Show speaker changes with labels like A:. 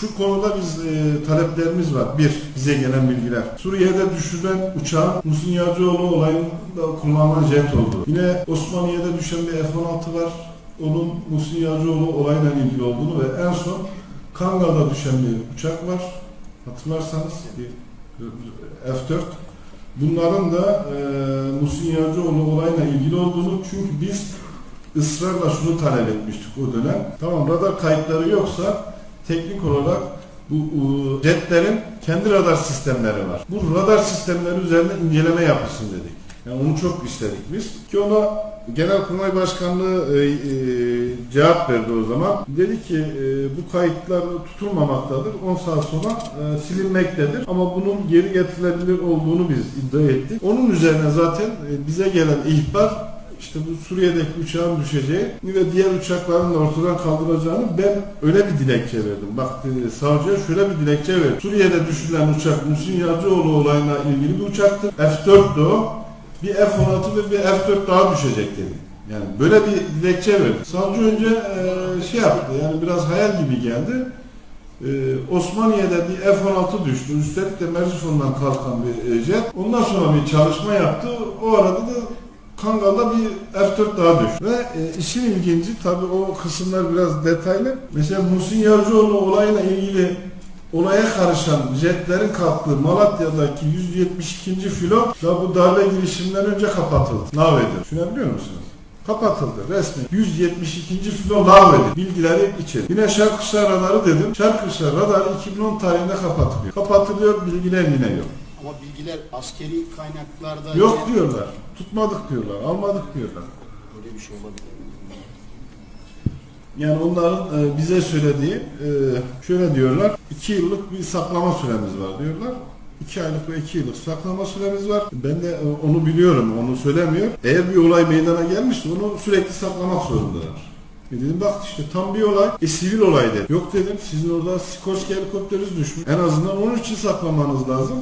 A: şu konuda biz e, taleplerimiz var. Bir, bize gelen bilgiler. Suriye'de düşürülen uçağın Muhsin Yağcıoğlu olayında kullanılan jet oldu. Yine Osmaniye'de düşen bir F-16 var. Onun Muhsin Yağcıoğlu olayla ilgili olduğunu ve en son Kangal'da düşen bir uçak var. Hatırlarsanız bir F-4. Bunların da e, Muhsin Yağcıoğlu olayla ilgili olduğunu çünkü biz ısrarla şunu talep etmiştik o dönem. Tamam radar kayıtları yoksa teknik olarak bu jetlerin kendi radar sistemleri var. Bu radar sistemleri üzerinde inceleme yapılsın dedik. Yani onu çok istedik biz. Ki ona Genelkurmay Başkanlığı e, e, cevap verdi o zaman. Dedi ki e, bu kayıtlar tutulmamaktadır. 10 saat sonra e, silinmektedir. Ama bunun geri getirilebilir olduğunu biz iddia ettik. Onun üzerine zaten e, bize gelen ihbar işte bu Suriye'deki uçağın düşeceği ve diğer uçakların da ortadan kaldıracağını ben öyle bir dilekçe verdim. Bak e, savcıya şöyle bir dilekçe verdim. Suriye'de düşürülen uçak Muhsin Yağcıoğlu olayına ilgili bir uçaktır. F-4'tü o. Bir F-16 ve bir F-4 daha düşecek dedim. Yani böyle bir dilekçe verdim. Savcı önce e, şey yaptı yani biraz hayal gibi geldi. Ee, Osmaniye'de bir F-16 düştü. Üstelik de Merzifon'dan kalkan bir e, jet. Ondan sonra bir çalışma yaptı. O arada da Kangal'da bir F-4 daha düştü. Ve e, işin ilginci tabii o kısımlar biraz detaylı. Mesela Muhsin Yarcıoğlu olayla ilgili olaya karışan jetlerin kalktığı Malatya'daki 172. filo da bu darbe girişiminden önce kapatıldı. Navedi. Düşünebiliyor musunuz? Kapatıldı resmi. 172. filo lağvedildi. Bilgileri içeri. Yine Şarkışlar radarı dedim. Şarkışlar radarı 2010 tarihinde kapatılıyor. Kapatılıyor bilgiler yine yok.
B: Ama bilgiler askeri kaynaklarda
A: Yok diyorlar. Tutmadık diyorlar. Almadık diyorlar.
B: Böyle bir şey olabilir.
A: Yani onların e, bize söylediği e, şöyle diyorlar. 2 yıllık bir saklama süremiz var diyorlar. 2 aylık ve 2 yıllık saklama süremiz var. Ben de e, onu biliyorum, onu söylemiyor. Eğer bir olay meydana gelmişse onu sürekli saklamak zorundalar. E dedim bak işte tam bir olay, e sivil olay dedi. Yok dedim sizin orada Sikorsky helikopteriniz düşmüş. En azından onun için saklamanız lazım.